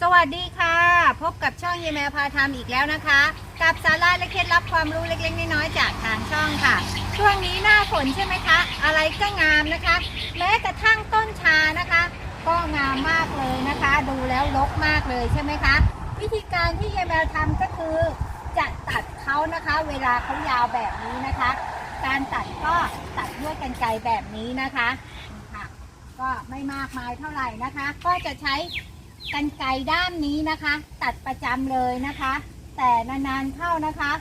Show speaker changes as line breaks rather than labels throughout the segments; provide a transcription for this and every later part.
สวัสดีค่ะ พบกับช่องเยแมวพาทำอีกแล้วนะคะ กับสาระและเคล็ดลับความรู้เล็ก ๆ น้อยๆจากทางช่องค่ะ ช่วงนี้หน้าฝนใช่ไหมคะ อะไรก็งามนะคะ แม้กระทั่งต้นชานะคะ ก็งามมากเลยนะคะ ดูแล้วรกมากเลยใช่ไหมคะ วิธีการที่เยแมวทำก็คือ จะตัดเขานะคะ เวลาเขายาวแบบนี้นะคะ การตัดก็ตัดด้วยกรรไกรแบบนี้นะคะค่ะก็ไม่มากมายเท่าไหร่นะคะ ก็จะใช้ กันไกด้ามนี้นะคะ ตัดประจำเลยนะคะ แต่นานๆเข้านะคะ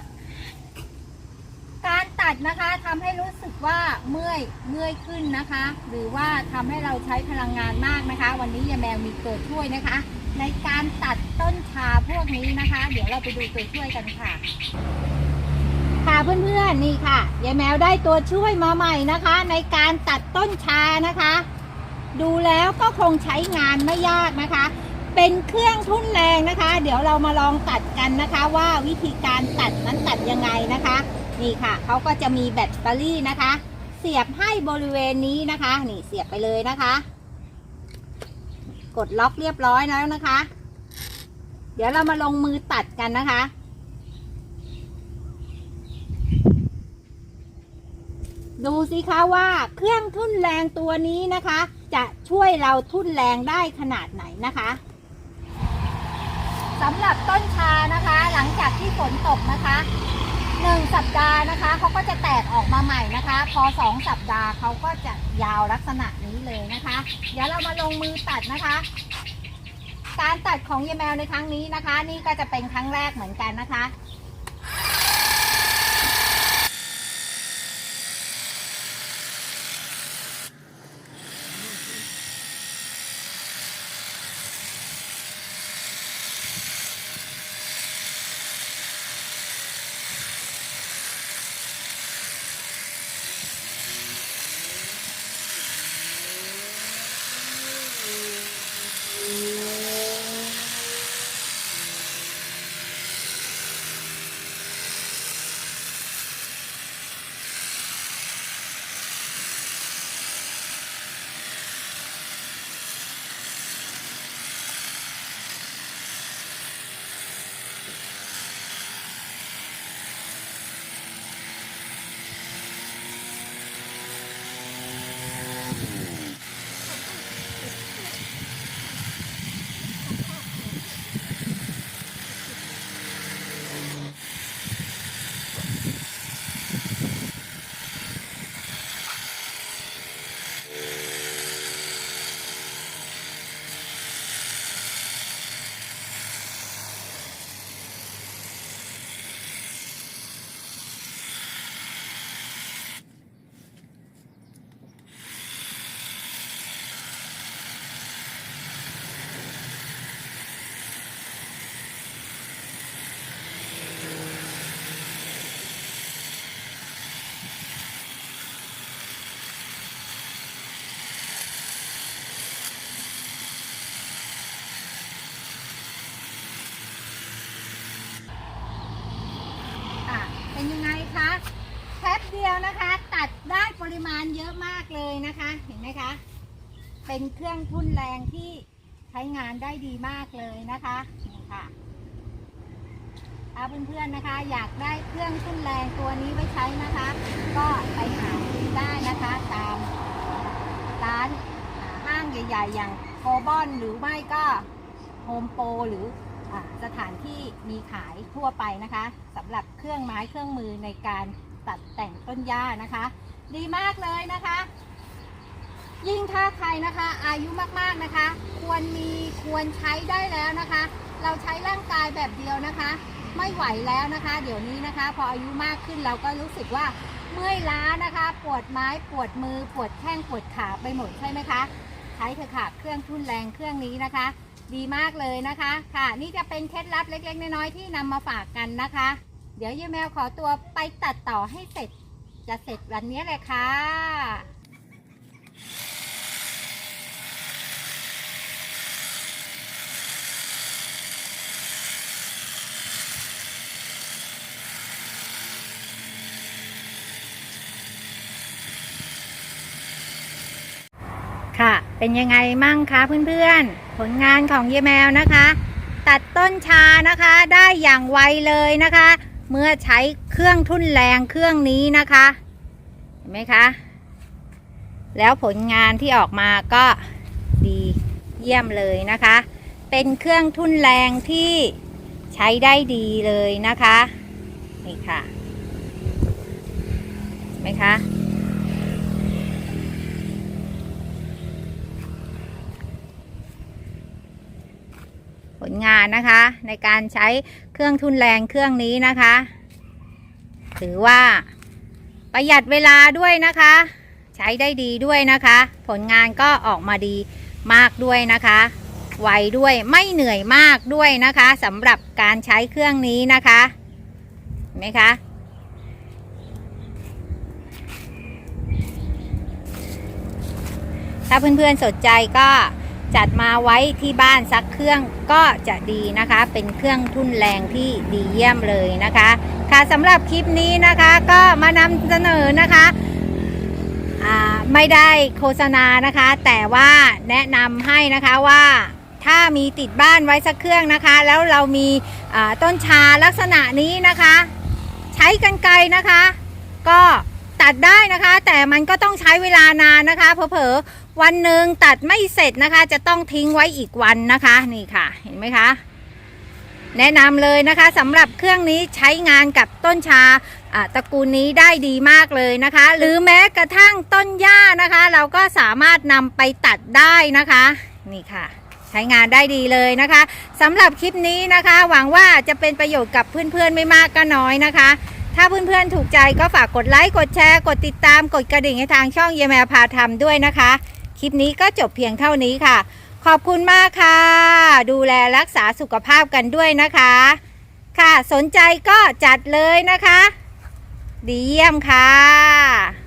การตัดนะคะทำให้รู้สึกว่าเมื่อยเมื่อยขึ้นนะคะ หรือว่าทำให้เราใช้พลังงานมากนะคะ วันนี้ยายแมวมีตัวช่วยนะคะ ในการตัดต้นชาพวกนี้นะคะ เดี๋ยวเราไปดูตัวช่วยกันค่ะค่ะเพื่อนๆนี่ค่ะยายแมวได้ตัวช่วยมาใหม่นะคะ ในการตัดต้นชานะคะ ดูแล้วก็คงใช้งานไม่ยากนะคะ เป็นเครื่องทุ่นแรงนะคะ เดี๋ยวเรามาลองตัดกันนะคะ ว่าวิธีการตัดนั้นตัดยังไงนะคะ นี่ค่ะเขาก็จะมีแบตเตอรี่นะคะ เสียบให้บริเวณนี้นะคะ นี่เสียบไปเลยนะคะ กดล็อกเรียบร้อยแล้วนะคะ เดี๋ยวเรามาลงมือตัดกันนะคะดูสิคะว่าเครื่องทุ่นแรงตัวนี้นะคะ จะช่วยเราทุ่นแรงได้ขนาดไหนนะคะ หรับต้นชานะคะ หลังจากที่ฝนตกนะคะหนึ่งสัปดาห์นะคะเขาก็จะแตกออกมาใหม่นะคะ พอสองสัปดาห์เขาก็จะยาวลักษณะนี้เลยนะคะ เดี๋ยวเรามาลงมือตัดนะคะ การตัดของยายแมวในครั้งนี้นะคะ นี่ก็จะเป็นครั้งแรกเหมือนกันนะคะอะ นยังไงคะแป๊บเดียวนะคะ ตัดได้ปริมาณเยอะมากเลยนะคะ เห็นไหมคะ เป็นเครื่องทุ่นแรงที่ใช้งานได้ดีมากเลยนะคะนี่ค่ะถ้าเพื่อนๆนะคะ อยากได้เครื่องทุ่นแรงตัวนี้ไว้ใช้นะคะ ก็ไปหาซื้อได้นะคะตามร้านห้างใหญ่ ๆ อย่างโกบอนหรือไม่ก็โฮมโปรหรือ สถานที่มีขายทั่วไปนะคะสำหรับเครื่องไม้เครื่องมือในการตัดแต่งต้นหญ้านะคะ ดีมากเลยนะคะ ยิ่งถ้าใครนะคะอายุมากๆนะคะ ควรมีควรใช้ได้แล้วนะคะ เราใช้ร่างกายแบบเดียวนะคะ ไม่ไหวแล้วนะคะ เดี๋ยวนี้นะคะ พออายุมากขึ้นเราก็รู้สึกว่าเมื่อยล้านะคะ ปวดไม้ปวดมือ ปวดแข้งปวดขาไปหมดใช่ไหมคะ ใช้เถอะค่ะเครื่องทุ่นแรงเครื่องนี้นะคะ ดีมากเลยนะคะ ค่ะ นี่จะเป็นเคล็ดลับเล็ก ๆ น้อยๆที่นำมาฝากกันนะคะ เดี๋ยวยายแมวขอตัวไปตัดต่อให้เสร็จ จะเสร็จวันนี้เลยค่ะ ค่ะ เป็นยังไงมั่งคะเพื่อนๆ ผลงานของเยแมวนะคะ ตัดต้นชานะคะได้อย่างไวเลยนะคะ เมื่อใช้เครื่องทุ่นแรงเครื่องนี้นะคะ เห็นไหมคะ แล้วผลงานที่ออกมาก็ดีเยี่ยมเลยนะคะ เป็นเครื่องทุ่นแรงที่ใช้ได้ดีเลยนะคะ นี่ค่ะเห็นไหมคะ ผลงานนะคะ ในการใช้เครื่องทุนแรงเครื่องนี้นะคะ ถือว่าประหยัดเวลาด้วยนะคะ ใช้ได้ดีด้วยนะคะ ผลงานก็ออกมาดีมากด้วยนะคะไวด้วยไม่เหนื่อยมากด้วยนะคะสำหรับการใช้เครื่องนี้นะคะเห็นไหมคะถ้าเพื่อนๆสนใจก็ จัดมาไว้ที่บ้านสักเครื่องก็จะดีนะคะ เป็นเครื่องทุ่นแรงที่ดีเยี่ยมเลยนะคะ ค่ะสำหรับคลิปนี้นะคะก็มานำเสนอนะคะอ่าไม่ได้โฆษณานะคะ แต่ว่าแนะนำให้นะคะว่าถ้ามีติดบ้านไว้สักเครื่องนะคะ แล้วเรามีอ่าต้นชาลักษณะนี้นะคะ ใช้กันไกรนะคะ ตัดได้นะคะ แต่มันก็ต้องใช้เวลานานนะคะเผลอๆวันหนึ่งตัดไม่เสร็จนะคะ จะต้องทิ้งไว้อีกวันนะคะนี่ค่ะเห็นไหมคะ แนะนำเลยนะคะสำหรับเครื่องนี้ใช้งานกับต้นชาตระกูลนี้ได้ดีมากเลยนะคะ หรือแม้กระทั่งต้นหญ้านะคะ เราก็สามารถนำไปตัดได้นะคะ นี่ค่ะ ใช้งานได้ดีเลยนะคะสำหรับคลิปนี้นะคะ หวังว่าจะเป็นประโยชน์กับเพื่อนๆไม่มากก็น้อยนะคะ ถ้าเพื่อนๆถูกใจก็ฝากกดไลค์กดแชร์ กดติดตามกดกระดิ่งให้ทางช่องเยแมวพาทำด้วยนะคะ คลิปนี้ก็จบเพียงเท่านี้ค่ะ ขอบคุณมากค่ะ ดูแลรักษาสุขภาพกันด้วยนะคะ ค่ะสนใจก็จัดเลยนะคะ ดีเยี่ยมค่ะ